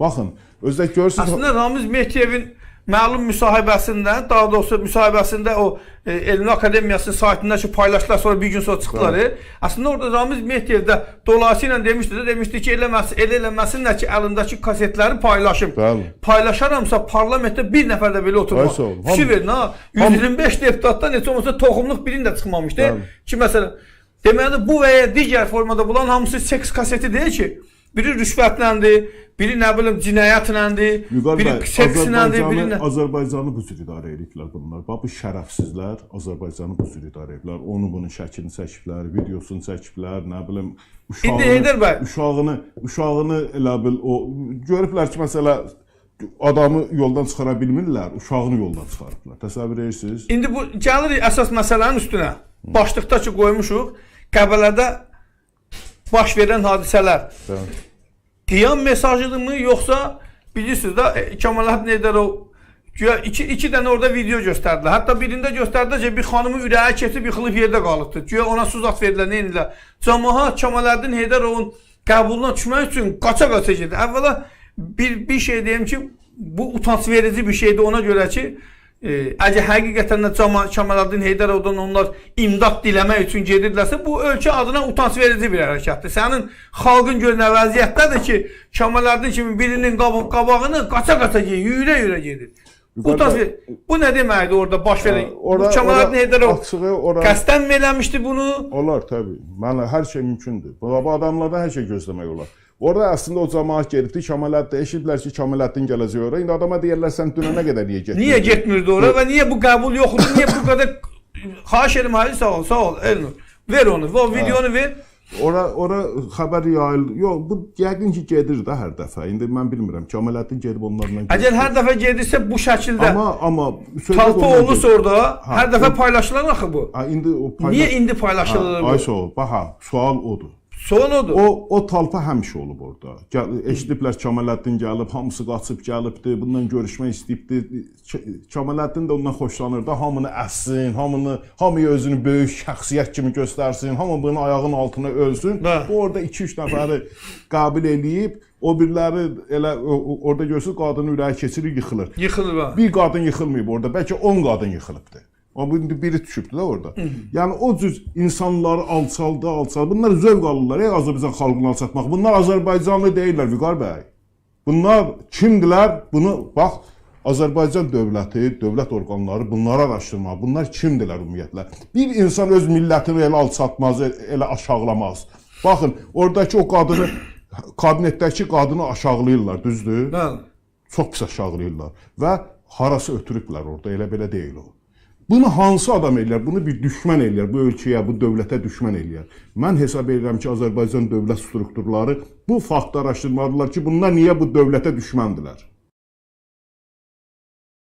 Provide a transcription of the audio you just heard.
Baxın, özdə görürsüz Aslında Ramiz Mehdiyevin məlum müsahibəsində, daha doğrusu müsahibəsində o e, Elmli Akademiyasının saytındakı paylaşdılar sonra bir gün sonra çıxdıları. Aslında orada Ramiz Mehdiyev də dolayısıyla demişdi də, demişdi ki, eləməsin, elə eləməsinlər ki, əlimdəki kasetləri paylaşım. Bəli. Paylaşaramsa parlamentdə bir nəfər də belə ol. Fikir verin ha. 125 deputatdan neçə olmasa toxumluq birinin də çıxmamışdı. Bəli. Ki məsələn deməli bu və ya digər formada bulan hamısı seks kaseti deyil ki. Biri rüşvətləndir, biri nə bilim cinayətləndir, Vüqar biri bəy, seksləndir, biri nə Azərbaycanı bu cür idarə ediblər bunlar. Bax bu şərəfsizlər Azərbaycanı bu cür idarə ediblər. Onu bunun şəklini çəkiblər, videosunu çəkiblər, nə bilim uşağını, İndi uşağını, uşağını elə bil o görüblər ki, məsələ adamı yoldan çıxara bilmirlər, uşağını yoldan çıxarıblar. Təsəvvür edirsiniz? İndi bu gəlirik əsas məsələnin üstünə. Başlıqda ki qoymuşuq, Qəbələdə baş verən hadisələr Bəli. qiyam mesajıdırmı yoxsa bilirsiniz də e, Kemaləddin Heydərov güya iki, iki dənə orada video göstərdilər. Hətta birində göstərdilər ki, bir xanımı ürəyə keçib yıxılıb yerdə qalıbdı. Güya ona suzat verdilər, nə edirlər? Cəmaət Kemaləddin Heydərovun qəbuluna düşmək üçün qaça-qaça gedir. Əvvəla bir bir şey deyim ki, bu utanç verici bir şeydir ona görə ki, əgər həqiqətən də Kemaləddin Heydərovdan onlar imdad diləmək üçün gedirlərsə, bu ölkə adına utanç verici bir hərəkətdir. Sənin xalqın görünə vəziyyətdədir ki, Kemaləddin kimi birinin qab qabağını qaça-qaça gedir, yüyürə-yüyürə gedir. Utanç. Bu nə deməkdir orada baş verən? Orada Heydərov qəsdən mi eləmişdi bunu? Olar təbii. Mənə hər şey mümkündür. Bu adamlardan hər şey gözləmək olar. Orada əslində o cəmaət gedibdi, Kamaləddin eşitdilər ki, Kamaləddin gələcək ora. İndi adama deyirlər sən dünənə qədər niyə getmirdin? Niyə getmirdi ora və niyə bu qəbul yoxdur? Niyə bu qədər Xahiş edirəm Hacı sağ ol, sağ ol Elnur. Ver onu, o videonu ver. Ora ora xəbər yayıldı. Yox, bu yəqin ki gedir də hər dəfə. İndi mən bilmirəm. Kamaləddin gedib onlarla. Əgər hər dəfə gedirsə bu şəkildə amma amma talpa olursa orada hər dəfə paylaşılan axı bu. Ha, indi o paylaş... Niyə indi paylaşılır Ha, Ay bu? sağ ol. Bax ha, sual odur. Son odur. O o talpa həmişə olub orada. Gəl, eşidiblər Kamaləddin gəlib, hamısı qaçıb gəlibdi, bundan görüşmək istəyibdi. Kamaləddin də ondan xoşlanırdı. Hamını əssin, hamını, hamıya özünü böyük şəxsiyyət kimi göstərsin, hamı bunun ayağının altına ölsün. Hə. Bu orada 2-3 nəfəri qabil eləyib, o biriləri elə orada görürsüz qadının ürəyi keçirir, yıxılır. Yıxılır ha. Bir qadın yıxılmayıb orada, bəlkə 10 qadın yıxılıbdı. Amma bu indi biri düşübdü də orada. Yəni o cür insanları alçaldı, alçaldı. Bunlar zövq alırlar ey Azərbaycan xalqına alçatmaq. Bunlar Azərbaycanlı deyillər Vüqar bəy. Bunlar kimdilər? Bunu bax Azərbaycan dövləti, dövlət orqanları bunları araşdırmalı. Bunlar kimdilər ümumiyyətlə? Bir insan öz millətini elə alçatmaz, elə aşağılamaz. Baxın, oradakı o qadını kabinetdəki qadını aşağılayırlar, düzdür? Bəli. çox pis aşağılayırlar və harası ötürüblər orada, elə belə deyil o. Bunu hansı adam eləyər? Bunu bir düşmən eləyər, bu ölkəyə, bu dövlətə düşmən eləyər. Mən hesab edirəm ki, Azərbaycan dövlət strukturları bu faktı araşdırmalıdırlar ki, bunlar niyə bu dövlətə düşməndilər?